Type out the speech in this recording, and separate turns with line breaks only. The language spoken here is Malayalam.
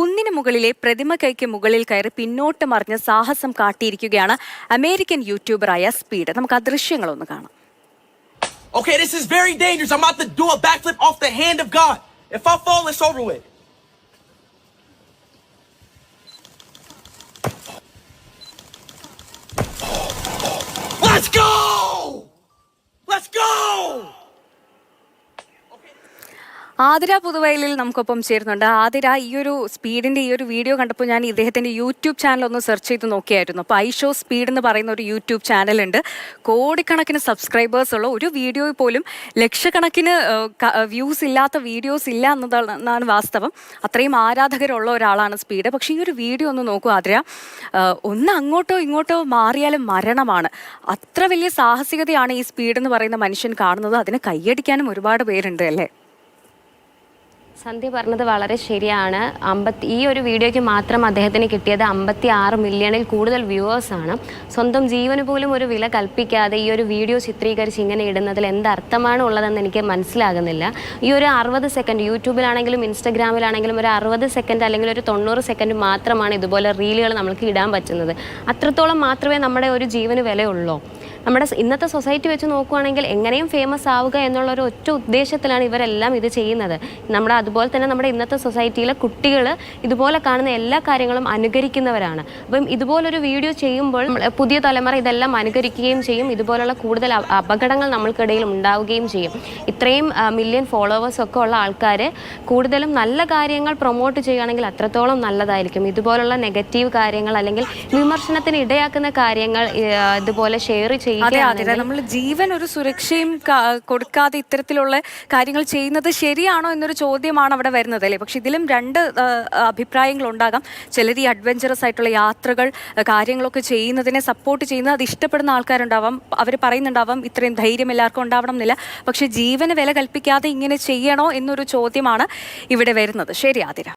കുന്നിന് മുകളിലെ പ്രതിമകൈക്ക് മുകളിൽ കയറി പിന്നോട്ട് മറിഞ്ഞ് സാഹസം കാട്ടിയിരിക്കുകയാണ് അമേരിക്കൻ യൂട്യൂബറായ സ്പീഡ് നമുക്ക് ആ ദൃശ്യങ്ങളൊന്ന് കാണാം
Okay, this is very dangerous. I'm about to do a backflip off the hand of God. If I fall, it's over with.
Athira പുതുവയലിൽ നമുക്കൊപ്പം ചേരുന്നുണ്ട്. ആതിര ഈ ഒരു സ്പീഡിന്റെ ഈ ഒരു വീഡിയോ കണ്ടപ്പോൾ ഞാൻ ഇദ്ദേഹത്തിന്റെ യൂട്യൂബ് ചാനൽ ഒന്ന് സെർച്ച് ചെയ്ത് നോക്കിയായിരുന്നു. അപ്പോൾ ഐഷോ സ്പീഡ് എന്ന് പറയുന്ന ഒരു യൂട്യൂബ് ചാനൽ ഉണ്ട് കോടിക്കണക്കിന് സബ്സ്ക്രൈബേഴ്സ് ഉള്ള ഒരു വീഡിയോ പോലും ലക്ഷക്കണക്കിന് വ്യൂസ് ഇല്ലാത്ത വീഡിയോസ് ഇല്ല എന്നതാണ് വാസ്തവം. അത്രയും ആരാധകരുള്ള ഒരാളാണ് സ്പീഡ്. പക്ഷേ ഈ ഒരു വീഡിയോ ഒന്ന് നോക്കൂ ആതിര. ഒന്ന് അങ്ങോട്ടോ ഇങ്ങോട്ടോ മാറിയാലും മരണമാണ്. അത്ര വലിയ സാഹസികതയാണ് ഈ സ്പീഡ് എന്ന് പറയുന്ന മനുഷ്യൻ കാണുന്നത്. അതിന് കൈയടിക്കാനും ഒരുപാട് പേരുണ്ട് അല്ലേ?
സന്ധ്യ പറഞ്ഞത് വളരെ ശരിയാണ്. അമ്പത്തി ഈ ഒരു വീഡിയോയ്ക്ക് മാത്രം അദ്ദേഹത്തിന് കിട്ടിയത് അമ്പത്തി ആറ് മില്യണിൽ കൂടുതൽ വ്യൂവേഴ്സാണ് സ്വന്തം ജീവന് പോലും ഒരു വില കൽപ്പിക്കാതെ ഈ ഒരു വീഡിയോ ചിത്രീകരിച്ച് ഇങ്ങനെ ഇടുന്നതിൽ എന്ത് അർത്ഥമാണ് ഉള്ളതെന്ന് എനിക്ക് മനസ്സിലാകുന്നില്ല. ഈ ഒരു അറുപത് സെക്കൻഡ് യൂട്യൂബിലാണെങ്കിലും ഇൻസ്റ്റഗ്രാമിലാണെങ്കിലും ഒരു അറുപത് സെക്കൻഡ് അല്ലെങ്കിൽ ഒരു തൊണ്ണൂറ് സെക്കൻഡ് മാത്രമാണ് ഇതുപോലെ റീലുകൾ നമുക്ക് ഇടാൻ പറ്റുന്നത്. അത്രത്തോളം മാത്രമേ നമ്മുടെ ഒരു ജീവന് വിലയുള്ളൂ. നമ്മുടെ ഇന്നത്തെ സൊസൈറ്റി വെച്ച് നോക്കുകയാണെങ്കിൽ എങ്ങനെയും ഫേമസ് ആവുക എന്നുള്ള ഒരു ഒറ്റ ഉദ്ദേശത്തിലാണ് ഇവരെല്ലാം ഇത് ചെയ്യുന്നത്. നമ്മുടെ അതുപോലെ തന്നെ നമ്മുടെ ഇന്നത്തെ സൊസൈറ്റിയിലെ കുട്ടികൾ ഇതുപോലെ കാണുന്ന എല്ലാ കാര്യങ്ങളും അനുകരിക്കുന്നവരാണ്. അപ്പം ഇതുപോലൊരു വീഡിയോ ചെയ്യുമ്പോൾ പുതിയ തലമുറ ഇതെല്ലാം അനുകരിക്കുകയും ചെയ്യും. ഇതുപോലുള്ള കൂടുതൽ അപകടങ്ങൾ നമ്മൾക്കിടയിൽ ഉണ്ടാവുകയും ചെയ്യും. ഇത്രയും മില്യൺ ഫോളോവേഴ്സ് ഒക്കെ ഉള്ള ആൾക്കാർ കൂടുതലും നല്ല കാര്യങ്ങൾ പ്രൊമോട്ട് ചെയ്യുകയാണെങ്കിൽ അത്രത്തോളം നല്ലതായിരിക്കും. ഇതുപോലുള്ള നെഗറ്റീവ് കാര്യങ്ങൾ അല്ലെങ്കിൽ വിമർശനത്തിന് ഇടയാക്കുന്ന കാര്യങ്ങൾ ഇതുപോലെ ഷെയർ
അതെ അതെ. നമ്മൾ ജീവൻ ഒരു സുരക്ഷയും കൊടുക്കാതെ ഇത്തരത്തിലുള്ള കാര്യങ്ങൾ ചെയ്യുന്നത് ശരിയാണോ എന്നൊരു ചോദ്യമാണ് അവിടെ വരുന്നത് അല്ലേ? പക്ഷെ ഇതിലും രണ്ട് അഭിപ്രായങ്ങൾ ഉണ്ടാകാം. ചിലർ ഈ അഡ്വഞ്ചറസ് ആയിട്ടുള്ള യാത്രകൾ കാര്യങ്ങളൊക്കെ ചെയ്യുന്നതിനെ സപ്പോർട്ട് ചെയ്യുന്നത് അത് ഇഷ്ടപ്പെടുന്ന ആൾക്കാരുണ്ടാവാം. അവർ പറയുന്നുണ്ടാവാം ഇത്രയും ധൈര്യം എല്ലാവർക്കും ഉണ്ടാവണം എന്നില്ല. പക്ഷെ ജീവന് വില കൽപ്പിക്കാതെ ഇങ്ങനെ ചെയ്യണോ എന്നൊരു ചോദ്യമാണ് ഇവിടെ വരുന്നത്. ശരി ആതിര.